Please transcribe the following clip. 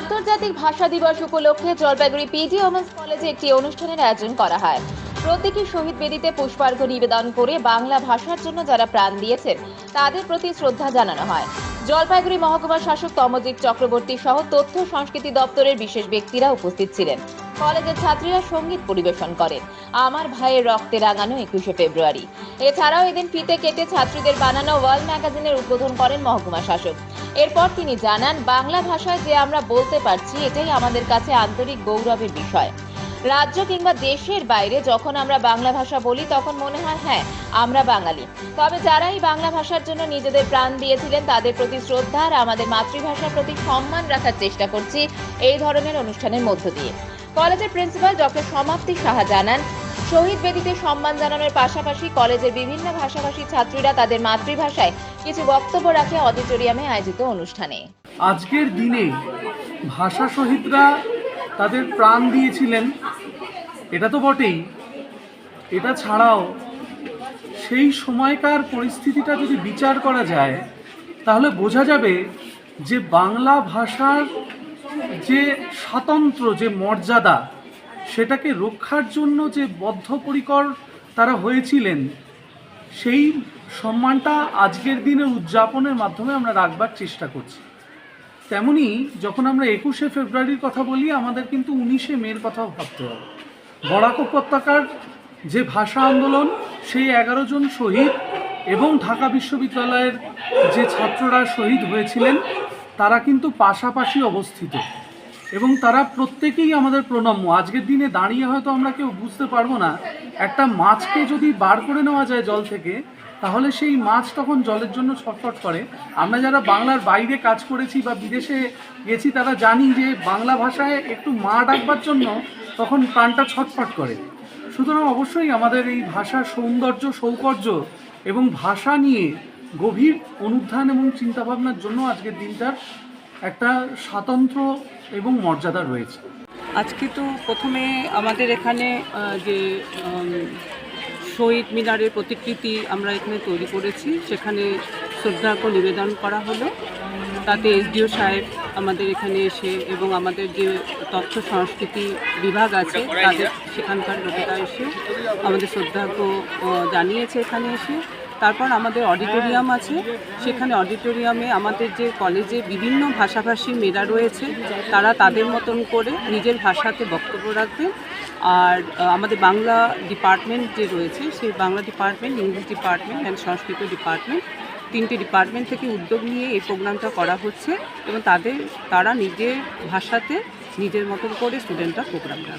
আন্তর্জাতিক ভাষা দিবস উপলক্ষে জলপাইগুড়ি পিজি ওমেন্স কলেজে একটি অনুষ্ঠানের আয়োজন করা হয়। প্রতীকী শহীদ বেদিতে পুষ্পার্ঘ্য নিবেদন করে বাংলা ভাষার জন্য যারা প্রাণ দিয়েছেন, তাদের প্রতি শ্রদ্ধা জানানো হয়। জলপাইগুড়ি মহকুমা শাসক তমজিৎ চক্রবর্তী সহ তথ্য সংস্কৃতি দপ্তরের বিশেষ ব্যক্তিরা উপস্থিত ছিলেন। কলেজের ছাত্রীরা সংগীত পরিবেশন করেন। আমার ভাইয়ের রক্তে রাঙানো একুশে ফেব্রুয়ারি। এছাড়াও এদিন ফিতে কেটে ছাত্রীদের বানানো ওয়ার্ল্ড ম্যাগাজিনের উদ্বোধন করেন মহকুমা শাসক। এরপর তিনি জানান, বাংলা ভাষায় যে আমরা বলতে পারছি, এটাই আমাদের কাছে আন্তরিক গৌরবের বিষয়। রাজ্য কিংবা দেশের বাইরে যখন আমরা বাংলা ভাষা বলি, তখন মনে হয় হ্যাঁ আমরা বাঙালি। তবে যারাই বাংলা ভাষার জন্য নিজেদের প্রাণ দিয়েছিলেন, তাদের প্রতি শ্রদ্ধা আর আমাদের মাতৃভাষার প্রতি সম্মান রাখার চেষ্টা করছি এই ধরনের অনুষ্ঠানের মধ্য দিয়ে। কলেজের প্রিন্সিপাল ডক্টর সমাপ্তি সাহা জানান, শহীদ বেদিতে সম্মান জানানোর পাশাপাশি কলেজের বিভিন্ন ভাষাভাষী ছাত্রীরা তাদের মাতৃভাষায় কিছু বক্তব্য রাখে অডিটোরিয়ামে আয়োজিত অনুষ্ঠানে। আজকের দিনে ভাষা শহীদরা তাদের প্রাণ দিয়েছিলেন। এটা তো বটেই। এটা ছাড়াও সেই সময়কার পরিস্থিতিটা যদি বিচার করা যায়, তাহলে বোঝা যাবে যে বাংলা ভাষার যে স্বাতন্ত্র, যে মর্যাদা, সেটাকে রক্ষার জন্য যে বদ্ধপরিকর তারা হয়েছিলেন, সেই সম্মানটা আজকের দিনে উদযাপনের মাধ্যমে আমরা রাখবার চেষ্টা করছি। তেমনি যখন আমরা একুশে ফেব্রুয়ারির কথা বলি, আমাদের কিন্তু উনিশে মের কথাও ভাবতে হবে। বরাক উপত্যকার যে ভাষা আন্দোলন, সেই এগারো জন শহীদ এবং ঢাকা বিশ্ববিদ্যালয়ের যে ছাত্ররা শহীদ হয়েছিলেন, তারা কিন্তু পাশাপাশি অবস্থিত। এবং তারা প্রত্যেকেই আমাদের প্রণম্য। আজকের দিনে দাঁড়িয়ে হয়তো আমরা কেউ বুঝতে পারব না, একটা মাছকে যদি বার করে নেওয়া যায় জল থেকে, তাহলে সেই মাছ তখন জলের জন্য ছটফট করে। আমরা যারা বাংলার বাইরে কাজ করেছি বা বিদেশে গেছি, তারা জানি যে বাংলা ভাষায় একটু মা ডাকবার জন্য তখন প্রাণটা ছটফট করে। সুতরাং অবশ্যই আমাদের এই ভাষার সৌন্দর্য, সৌকর্য এবং ভাষা নিয়ে গভীর অনুধ্যান এবং চিন্তাভাবনার জন্য আজকের দিনটার একটা স্বাতন্ত্র এবং মর্যাদা রয়েছে। আজকে তো প্রথমে আমাদের এখানে যে শহীদ মিনারের প্রতিকৃতি আমরা এখানে তৈরি করেছি। সেখানে শ্রদ্ধার্ঘ্য নিবেদন করা হলো। তাতে এসডিও সাহেব আমাদের এখানে এসে এবং আমাদের যে তথ্য সংস্কৃতি বিভাগ আছে তাদের সেখানকার লোকেরা এসে আমাদের আহ, জানিয়েছে এখানে এসে। তারপর আমাদের অডিটোরিয়াম আছে। সেখানে অডিটোরিয়ামে আমাদের যে কলেজে বিভিন্ন ভাষাভাষী মেয়েরা রয়েছে তারা তাদের মতন করে নিজের ভাষাতে বক্তব্য রাখবে। আর আমাদের বাংলা ডিপার্টমেন্ট যে রয়েছে সেই Bangla department English department and Sanskrit department তিনটি ডিপার্টমেন্ট থেকে উদ্যোগ নিয়ে এই প্রোগ্রামটা করা হচ্ছে এবং তাদের, তারা নিজের ভাষাতে নিজের মতন করে স্টুডেন্টরা প্রোগ্রামটা